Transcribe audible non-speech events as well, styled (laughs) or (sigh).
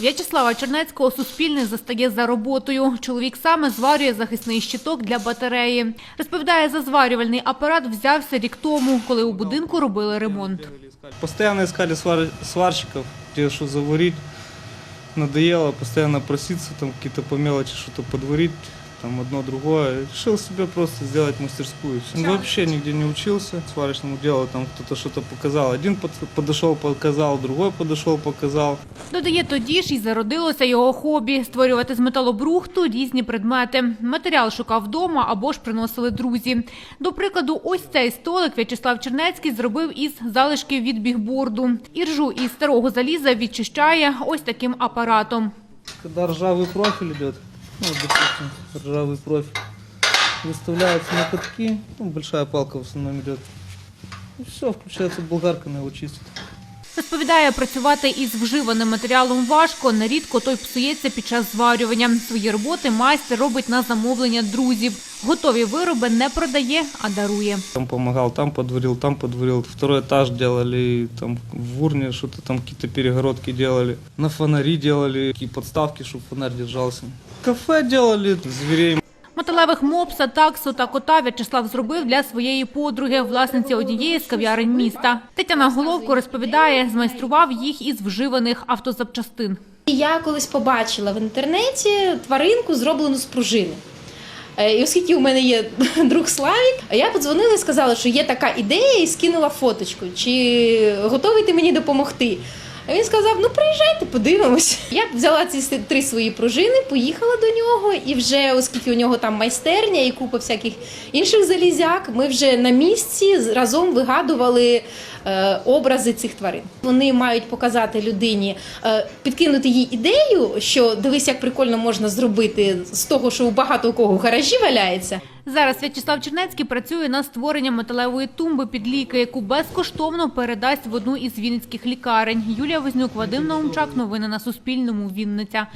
В'ячеслава Чернецького Суспільне застає за роботою. Чоловік саме зварює захисний щиток для батареї. Розповідає, за зварювальний апарат взявся рік тому, коли у будинку робили ремонт. Постоянно искали свар- сварщиков, що что заварить. Надоело постоянно проситься, там какие-то по мелочи что-то подварить, там одно другое. Решил себе просто сделать мастерскую. Ну, Вообще нигде не учился сварочному делу, там кто-то что-то показал. Один под- подошел, показал, другой подошел, показал. Додає, тоді ж і зародилося його хобі – створювати з металобрухту різні предмети. Матеріал шукав вдома або ж приносили друзі. До прикладу, ось цей столик В'ячеслав Чернецький зробив із залишків від бігборду. Іржу із старого заліза відчищає ось таким апаратом. Когда ржавый профиль идет, ну, допустим, ржавый профиль, выставляется на катки, ну, большая палка в основном идет. И все, включается болгарка, она его чистит. Розповідає, працювати із вживаним матеріалом важко, нерідко той псується під час зварювання. Свої роботи майстер робить на замовлення друзів. Готові вироби не продає, а дарує. Там помогал, там подварил, там подварил. Второй этаж делали, там в урне что-то там какие-то перегородки делали. На фонари делали, такие подставки, чтобы фонарь держался. Кафе делали, зверей Металевих мопса, таксу та кота В'ячеслав зробив для своєї подруги, власниці однієї з кав'ярень міста. Тетяна Головко розповідає, змайстрував їх із вживаних автозапчастин. Я колись побачила в інтернеті тваринку, зроблену з пружини. Е, І оскільки у мене є (laughs) друг Славік, я подзвонила і сказала, що є така ідея, і скинула фоточку. Чи готовий ти мені допомогти? А він сказав: ну приїжджайте, подивимось. (laughs) Я взяла ці три свої пружини, поїхала до нього, і вже, оскільки у нього там майстерня і купа всяких інших залізяк, ми вже на місці разом вигадували е, образи цих тварин. Вони мають показати людині, е, підкинути їй ідею, що дивись, як прикольно можна зробити з того, що у багато у кого в гаражі валяється. Зараз В'ячеслав Чернецький працює над створенням металевої тумби під ліки, яку безкоштовно передасть в одну із вінницьких лікарень. Юлія Вознюк, Вадим Наумчак. Новини на Суспільному. Вінниця.